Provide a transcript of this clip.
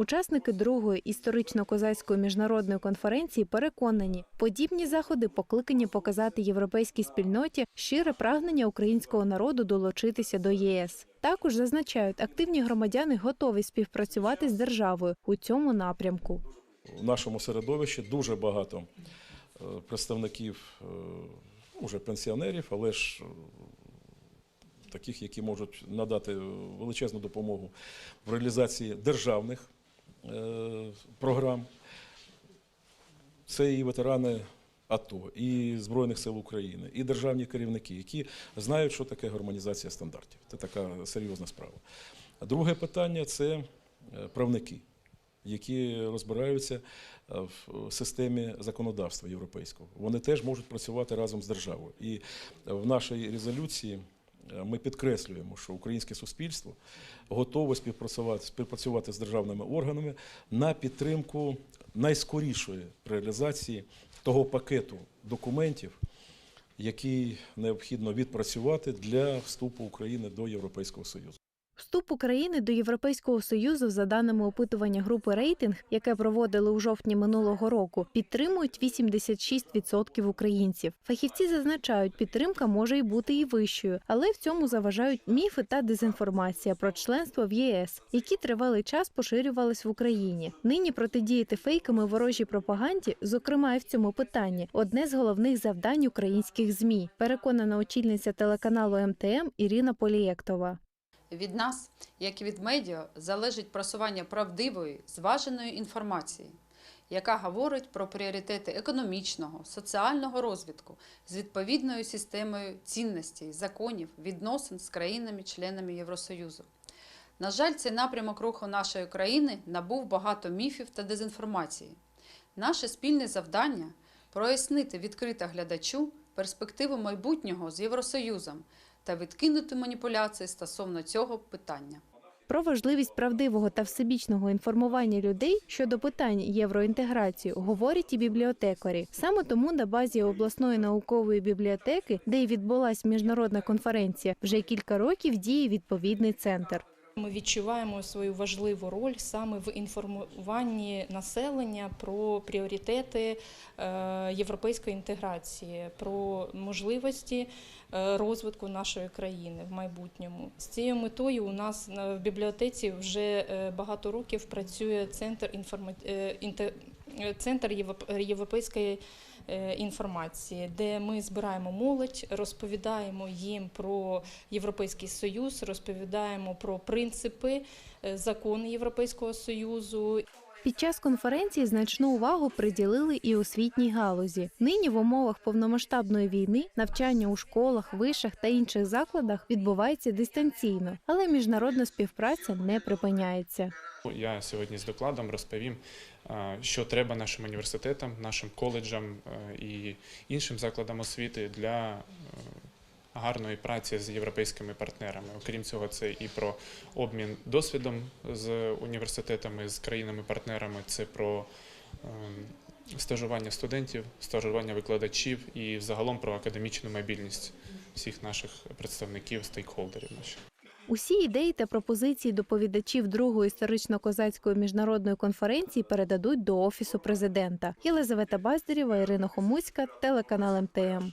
Учасники другої історично-козацької міжнародної конференції переконані, подібні заходи покликані показати європейській спільноті щире прагнення українського народу долучитися до єС. Також зазначають, активні громадяни готові співпрацювати з державою у цьому напрямку. У нашому середовищі дуже багато е, представників е, уже пенсіонерів, але ж е, таких, які можуть надати величезну допомогу в реалізації державних програм. Це і ветерани АТО, і Збройних сил України, і державні керівники, які знають, що таке гармонізація стандартів. Це така серйозна справа. Друге питання це е, правники, які розбираються е, в системі законодавства європейського. Вони теж можуть працювати разом з державою. І в нашій резолюції е, ми підкреслюємо, що українське суспільство готове співпрацювати, співпрацювати з державними органами на підтримку найскорішої реалізації того пакету документів, який необхідно відпрацювати для вступу України до Європейського Союзу. Вступ України до Європейського союзу, за даними опитування групи рейтинг, яке проводили у жовтні минулого року, підтримують 86% українців. Фахівці зазначають, підтримка може й бути і вищою, але в цьому заважають міфи та дезінформація про членство в ЄС, які тривалий час поширювались в Україні. Нині протидіяти фейками ворожій пропаганді, зокрема і в цьому питанні, одне з головних завдань українських змі. Переконана очільниця телеканалу МТМ Ірина Полієктова. Від нас, як і від медіа, залежить просування правдивої, зваженої інформації, яка говорить про пріоритети економічного, соціального розвитку з відповідною системою цінностей, законів, відносин з країнами-членами Євросоюзу. На жаль, цей напрямок руху нашої країни набув багато міфів та дезінформації. Наше спільне завдання прояснити відкрито глядачу перспективу майбутнього з Євросоюзом та відкинути маніпуляції стосовно цього питання. Про важливість правдивого та всебічного інформування людей щодо питань євроінтеграції говорять і бібліотекарі. Саме тому на базі обласної наукової бібліотеки, де й відбулася міжнародна конференція, вже кілька років діє відповідний центр. Ми відчуваємо свою важливу роль саме в інформуванні населення про пріоритети е, європейської інтеграції, про можливості е, розвитку нашої країни в майбутньому. З цією метою у нас на- в бібліотеці вже е, багато років працює центр інформа... е, е, центр європейської е, інформації, де ми збираємо молодь, розповідаємо їм про Європейський Союз, розповідаємо про принципи, е, закони Європейського Союзу. Під час конференції значну увагу приділили і освітній галузі. Нині в умовах повномасштабної війни навчання у школах, вишах та інших закладах відбувається дистанційно, але міжнародна співпраця не припиняється. Я сьогодні з докладом розповім, що треба нашим університетам, нашим коледжам е, і іншим закладам освіти для е, гарної праці з європейськими партнерами. Окрім цього, це і про обмін досвідом з університетами, з країнами-партнерами, це про е, стажування студентів, стажування викладачів і взагалом про академічну мобільність всіх наших представників, стейкхолдерів наших. Усі ідеї та пропозиції доповідачів другої історично-козацької міжнародної конференції передадуть до офісу президента. Єлизавета Баздарєва, Ірина Хомуцька, телеканал МТМ.